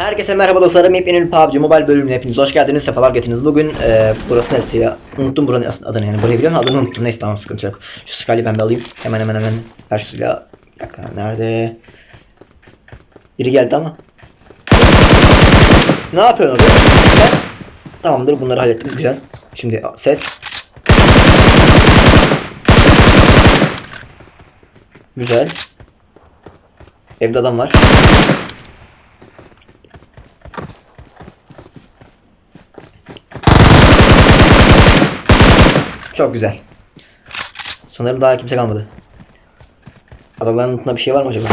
Herkese merhaba dostlarım. Yepyeni PUBG Mobile bölümüne hepiniz hoş geldiniz. Sefalar getirdiniz. Bugün e, burası neresi ya? Unuttum buranın adını yani. Burayı biliyorum adını unuttum. Neyse tamam sıkıntı yok. Şu silahı ben bir alayım. Hemen hemen hemen. Ver şu silahı. Bir dakika nerede? Biri geldi ama. Ne yapıyorsun orada? Tamamdır bunları hallettim. Güzel. Şimdi ses. Güzel. Evde adam var. Çok güzel. Sanırım daha kimse kalmadı. Adaların altında bir şey var mı acaba?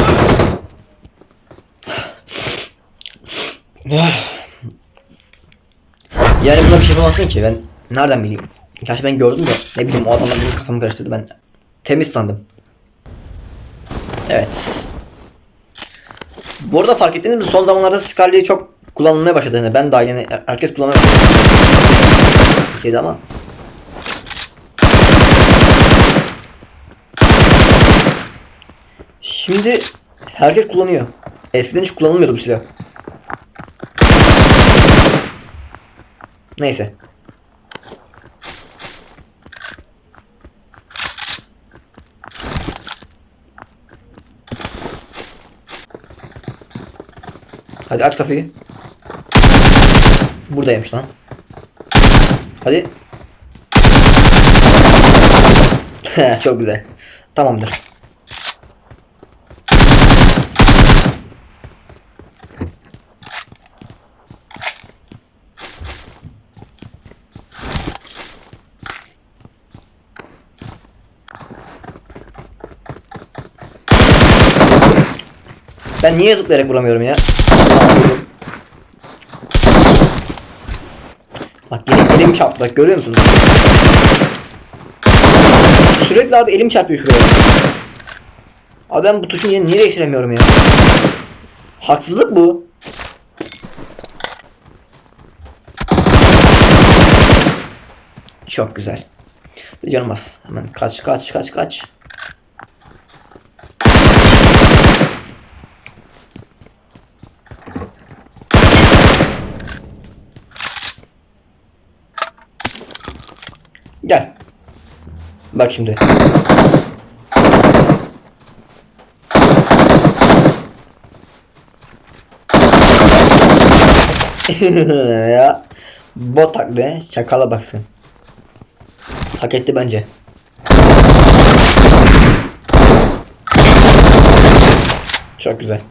yani buna bir şey yapamazsın ki ben nereden bileyim? Gerçi ben gördüm de ne bileyim o adamlar benim kafamı karıştırdı ben temiz sandım. Evet. Bu arada fark ettiniz mi son zamanlarda Scarlet'i çok kullanılmaya başladı. Yani ben dahil yani herkes kullanmaya başladı. Şeydi ama Şimdi herkes kullanıyor. Eskiden hiç kullanılmıyordu bu silah. Neyse. Hadi aç kapıyı. Buradaymış lan. Hadi. Çok güzel. Tamamdır. Ben niye zıplayarak vuramıyorum ya? Bak yine elim çarptı bak görüyor musunuz? Sürekli abi elim çarpıyor şuraya. Abi ben bu tuşun yerini niye değiştiremiyorum ya? Haksızlık bu. Çok güzel. Canım az. Hemen kaç kaç kaç kaç. Gel. Bak şimdi. ya. Bot taklidi. Çakala baksın. Hak etti bence. Çok güzel.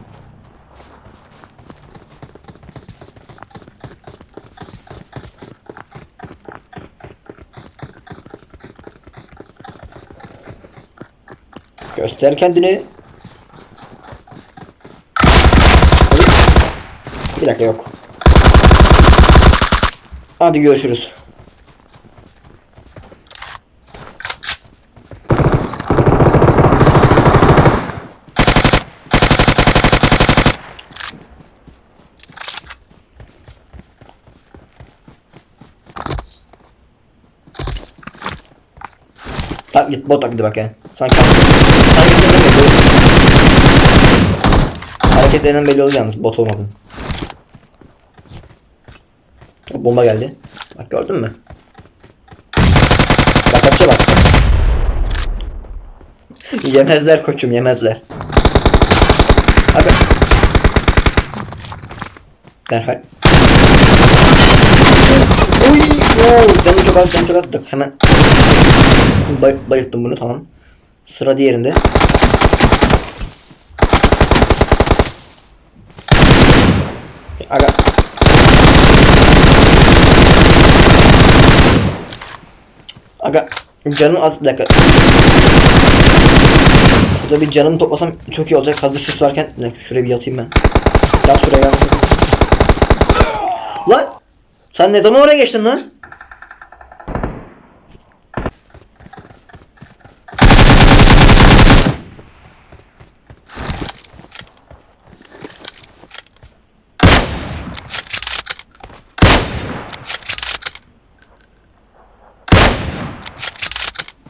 Göster kendini. Bir dakika yok. Hadi görüşürüz. Tak git bot taklidi bak ya. Sanki hareketlerinden belli oluyor. Hareketlerinden belli oluyor yalnız bot olmadığını. O bomba geldi. Bak gördün mü? Bak kaçça bak. yemezler koçum yemezler. Abi. Derhal. Oy! Oo, canım çok az, canım çok az. Hemen Bay bayılttım bunu tamam. Sıra diğerinde. Aga. Aga canım az bir dakika. Burada bir canımı toplasam çok iyi olacak. Hazır sis varken bir dakika şuraya bir yatayım ben. Yat şuraya. Lan! Sen ne zaman oraya geçtin lan?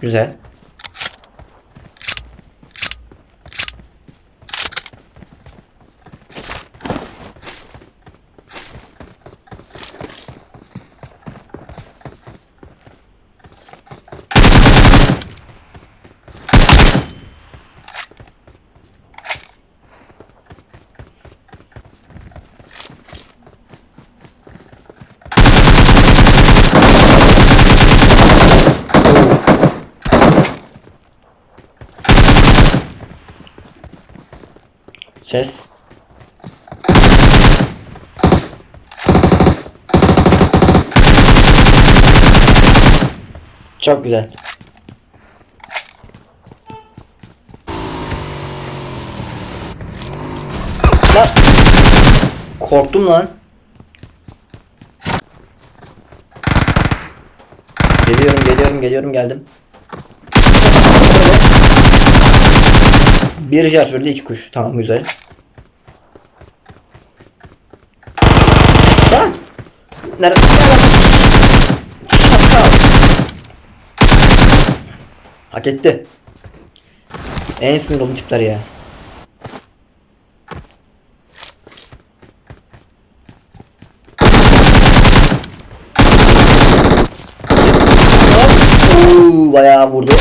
Güzel. Ses. Çok güzel. Lan. Korktum lan. Geliyorum, geliyorum, geliyorum, geldim. Bir şarjörde iki kuş. Tamam güzel. Lan! Nerede? Hak etti. En sinir olduğum tipler ya. Oo, bayağı vurdu.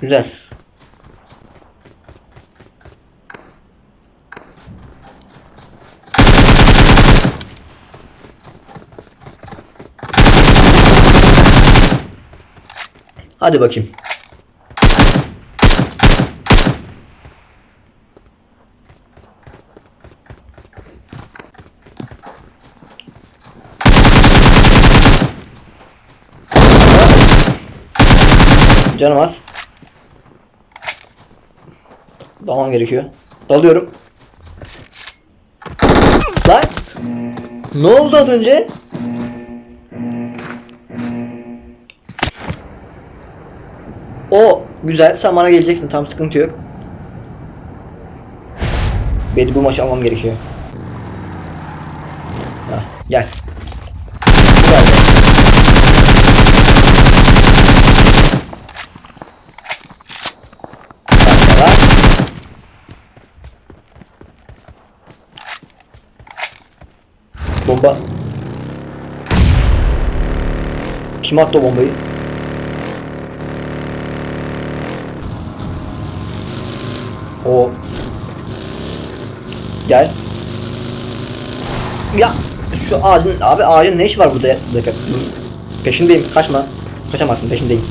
Güzel. Hadi bakayım. Canım az. Dalmam gerekiyor. Dalıyorum. Lan! Ne oldu az önce? O güzel. Sen bana geleceksin. Tam sıkıntı yok. Beni bu maçı almam gerekiyor. Hah, gel. Bomba. Kim attı o bombayı? O. Gel. Ya şu ağacın abi ağacın ne işi var burada? Dakika. Peşindeyim. Kaçma. Kaçamazsın. Peşindeyim.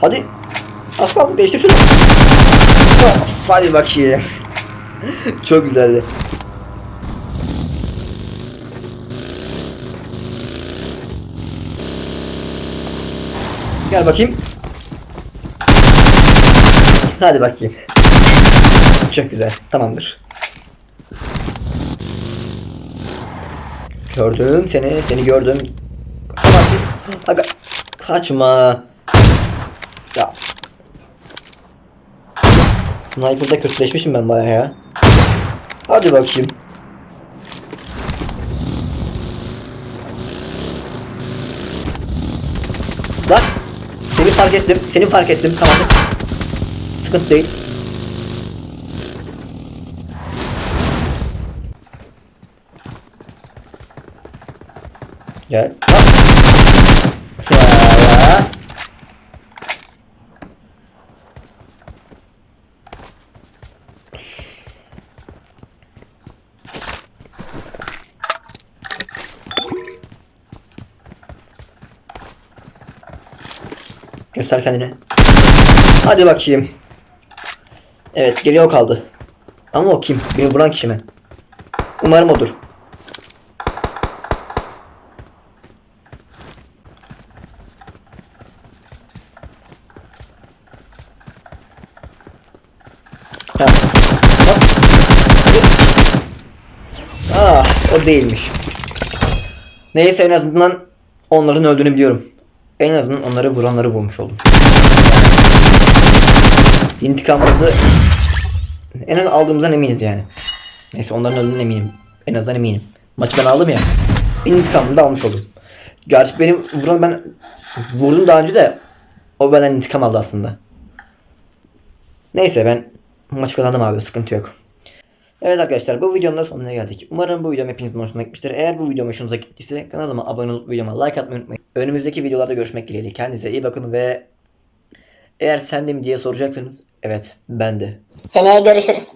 Hadi. Az kaldı. Değiştir şunu. Of, hadi bakayım. Çok güzeldi. Gel bakayım. Hadi bakayım. Çok güzel. Tamamdır. Gördüm seni. Seni gördüm. Aga. Kaçma. Ya. Sniper'da kötüleşmişim ben bayağı ya. Hadi bakayım. Lan. Seni fark ettim. Seni fark ettim. Tamam. Sıkıntı değil. Gel. Ya. Göster kendini. Hadi bakayım. Evet geriye o kaldı. Ama o kim? Beni vuran kişi mi? Umarım odur. Ah, o değilmiş. Neyse en azından onların öldüğünü biliyorum. En azından onları vuranları vurmuş oldum. İntikamımızı en az aldığımızdan eminiz yani. Neyse onların öldüğünden eminim. En azından eminim. Maçı ben aldım ya. İntikamımı da almış oldum. Gerçi benim vuran ben vurdum daha önce de o benden intikam aldı aslında. Neyse ben maçı kazandım abi sıkıntı yok. Evet arkadaşlar bu videonun da sonuna geldik. Umarım bu videom hepinizin hoşuna gitmiştir. Eğer bu videom hoşunuza gittiyse kanalıma abone olup videoma like atmayı unutmayın. Önümüzdeki videolarda görüşmek dileğiyle. Kendinize iyi bakın ve eğer sen de mi diye soracaksınız. Evet ben de. Seneye görüşürüz.